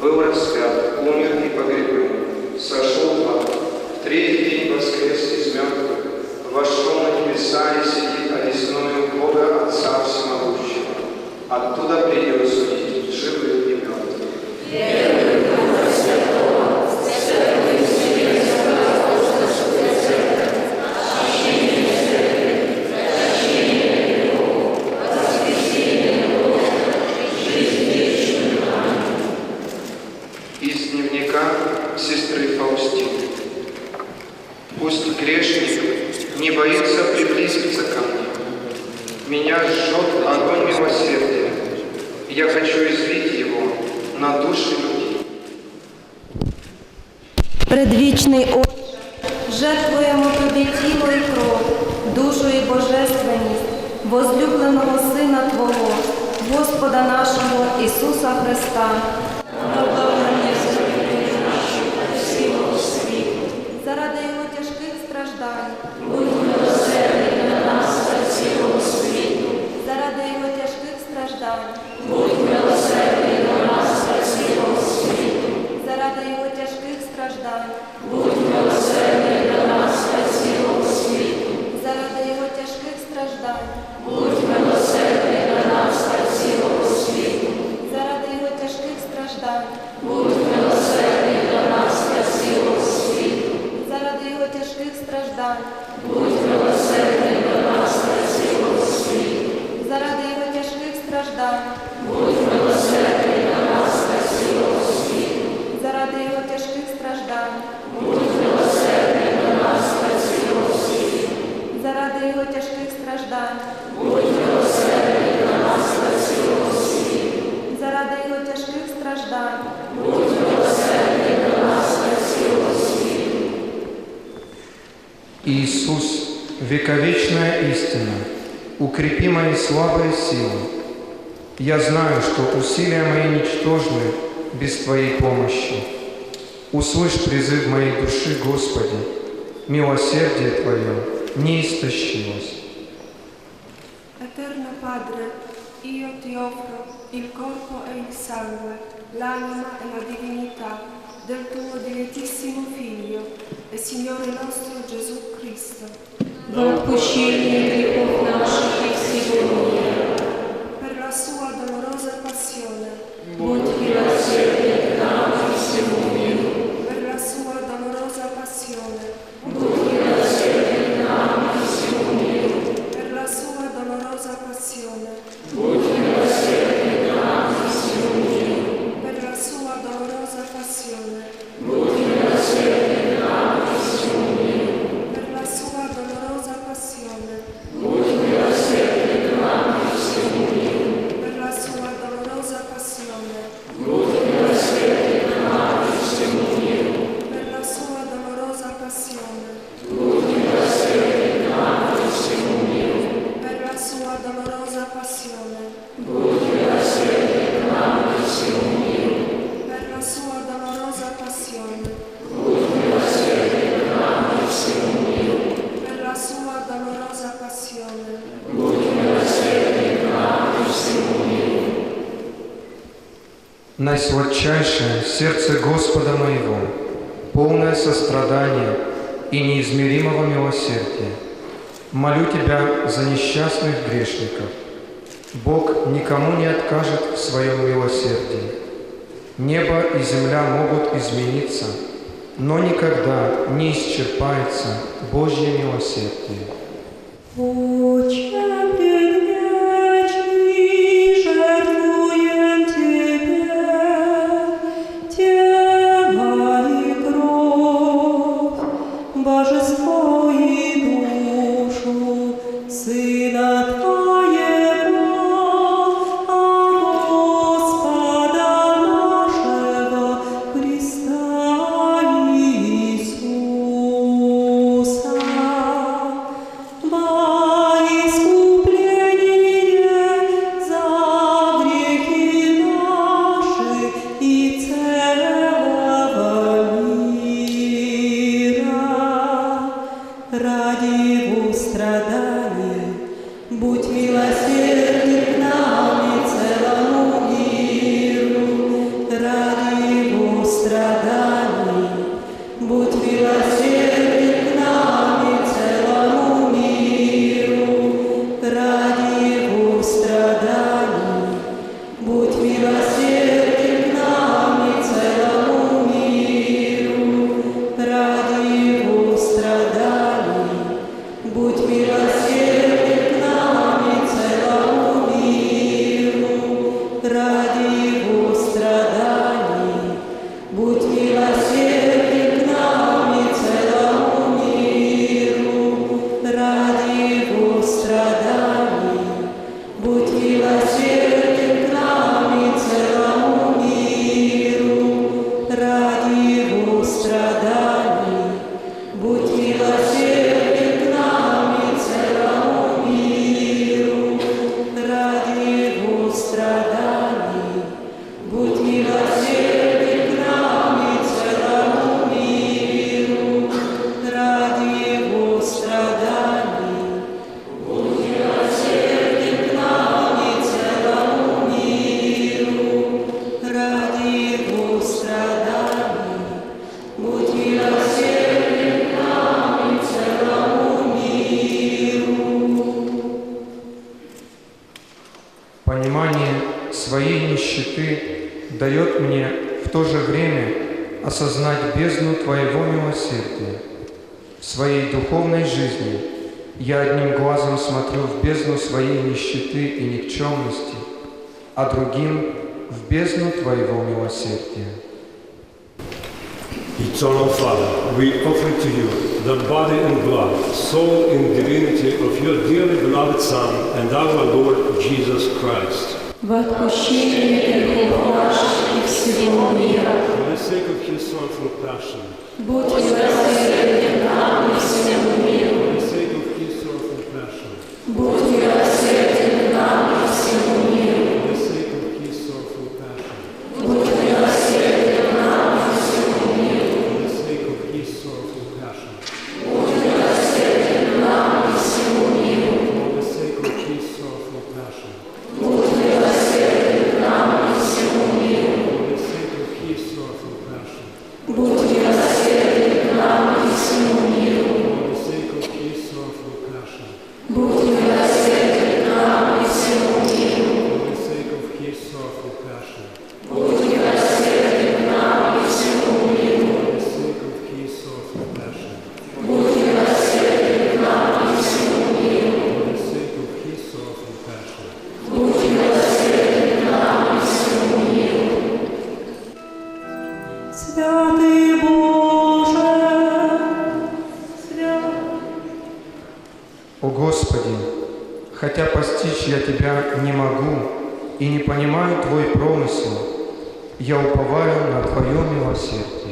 был распят, умер и погребен, сошел в ад, в третий день воскрес из мертвых, вошел на небеса и сидит одесную Бога Отца Всемогущего. Оттуда придет судить жертвуємо Тобі тіло і кров, душу і божественність, возлюбленого Сина Твого, Господа нашого Ісуса Христа. Заради Його тяжких страждань. Заради Його тяжких страждань. Заради страждав, будь заради його тяжких страждань, заради його тяжких страждань, заради його тяжких страждань, будь милосердний до нас та всього укрепи мои слабые силы, Я знаю, что усилия мои ничтожны без Твоей помощи. Услышь призыв моей души, Господи, милосердие Твое не истощилось. Eterno Padre, io ti offro il corpo e il sangue, l'anima e la divinità del tuo dilettissimo Figlio e Signore nostro Gesù Cristo, Во отпущение грехов наших и всего мира. sua dolorosa passione. orazione. Ultima sede, mamus in Per la sua dolorosa passione. Ultima sede, mamus in Per la sua dolorosa passione. Ultima sede, mamus in Наисладчайшее сердце Господа моего, полное сострадания и неизмеримого милосердия, молю Тебя за несчастных грешников – Бог никому не откажет в своем милосердии. Небо и земля могут измениться, но никогда не исчерпается Божье милосердие. Отче Понимание своей нищеты дает мне в то же время осознать бездну Твоего милосердия. В своей духовной жизни я одним глазом смотрю в бездну своей нищеты и никчемности, а другим в бездну Твоего милосердия. Eternal Father, we offer to you the body and blood, soul and divinity of your dearly beloved Son and our Lord Jesus Christ. Во отпущение грехов наших и всего мира, For the sake of his sorrowful passion, будь милосерден к нам и всему миру, О Господи, хотя постичь я Тебя не могу и не понимаю Твой промысел, я уповаю на Твое милосердие.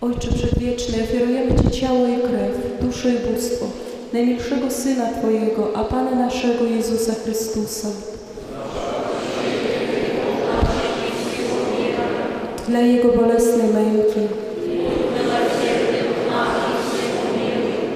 Ojcze Przedwieczny, ofiarujemy Ci ciało i krew, duszę i bóstwo najmilszego Syna Twojego, a Pana naszego Jezusa Chrystusa. Dla Jego bolesnej męki,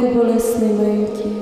Dla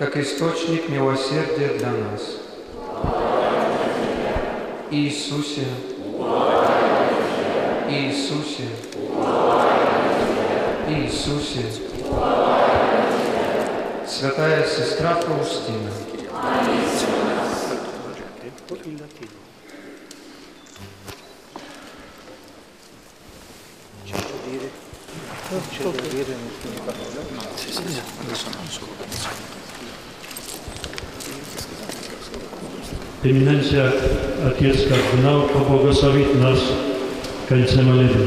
как источник милосердия для нас. Иисусе, Иисусе, Иисусе, Святая сестра Фаустина, Eminencja Atiec Kardynał, pobłogosławić nas końcem modlitwy.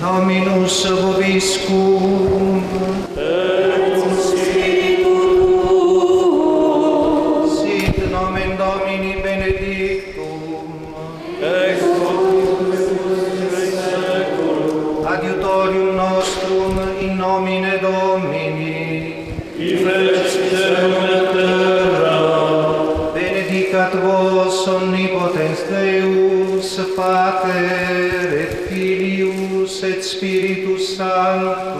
Dominus Obiscum. benedicat vos omnipotens Deus, Pater et Filius et Spiritus Sanctus,